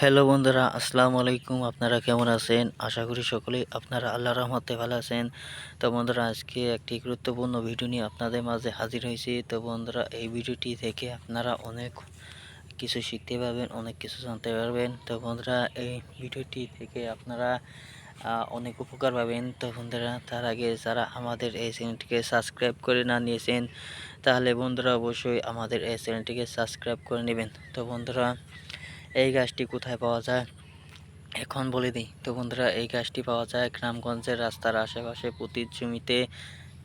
Hello বন্ধুরা, আসসালামু আলাইকুম। আপনারা কেমন আছেন? আশা করি সকলেই আপনারা আল্লাহ রহমতে ভালো আছেন। তো বন্ধুরা, আজকে একটি গুরুত্বপূর্ণ ভিডিও নিয়ে আপনাদের মাঝে হাজির হয়েছি। তো বন্ধুরা, এই ভিডিওটি থেকে আপনারা অনেক কিছু শিখতে পারবেন, অনেক কিছু জানতে পারবেন। তো বন্ধুরা, এই ভিডিওটি থেকে আপনারা অনেক উপকার পাবেন। তো বন্ধুরা, তার আগে যারা আমাদের এই চ্যানেলটিকে সাবস্ক্রাইব করে না নিয়েছেন, তাহলে বন্ধুরা অবশ্যই আমাদের এই চ্যানেলটিকে সাবস্ক্রাইব করে নেবেন। তো বন্ধুরা এই গাছটি কোথায় পাওয়া যায়? এখন বলে দিই। তো বন্ধুরা, এই গাছটি পাওয়া যায় গ্রামগঞ্জের রাস্তার আশেপাশে প্রতি জমিতে।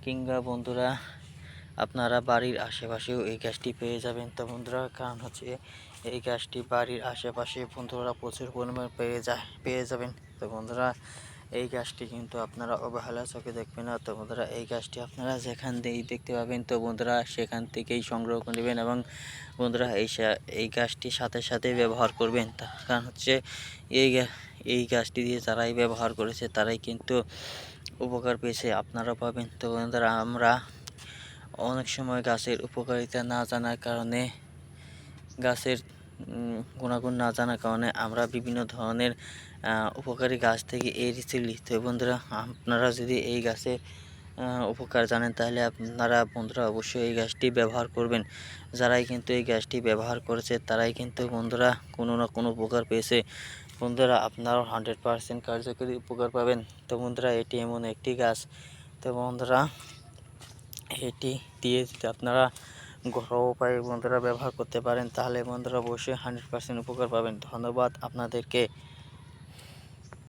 কিংবা বন্ধুরা, আপনারা বাড়ির আশেপাশেও এই গাছটি পেয়ে যাবেন। তো বন্ধুরা, কারণ হচ্ছে এই গাছটি বাড়ির আশেপাশে বন্ধুরা প্রচুর পরিমাণ পেয়ে যায়, পেয়ে যাবেন। তো বন্ধুরা এই গাছটি কিন্তু আপনারা অবহেলা চোখে দেখবেন না। তো বন্ধুরা, এই গাছটি আপনারা যেখান দিয়েই দেখতে পাবেন, তো বন্ধুরা সেখান থেকেই সংগ্রহ করে নেবেন এবং বন্ধুরা এই এই গাছটি সাথে সাথে ব্যবহার করবেন। তার কারণ হচ্ছে এই এই গাছটি দিয়ে যারাই ব্যবহার করেছে, তারাই কিন্তু উপকার পেয়েছে আপনারা পাবেন। তো বন্ধুরা, আমরা অনেক সময় গাছের উপকারিতা না জানার কারণে গাছের গুণাগুণ না জানার কারণে আমরা বিভিন্ন ধরনের উপকারী গাছ থেকে এই এড়িয়ে চলি তো বন্ধুরা, আপনারা যদি এই গাছে উপকার জানেন, তাহলে আপনারা বন্ধুরা অবশ্যই এই গাছটি ব্যবহার করবেন। যারাই কিন্তু এই গাছটি ব্যবহার করেছে, তারাই কিন্তু বন্ধুরা কোনো না কোনো উপকার পেয়েছে। বন্ধুরা, আপনারাও হান্ড্রেড পারসেন্ট কার্যকরী উপকার পাবেন। তো বন্ধুরা, এটি এমন একটি গাছ। তো বন্ধুরা, এটি দিয়ে আপনারা ঘরোয়া উপায়ে বন্ধুরা ব্যবহার করতে পারেন, তাহলে বন্ধুরা অবশ্যই হান্ড্রেড পার্সেন্ট উপকার পাবেন। ধন্যবাদ আপনাদেরকে।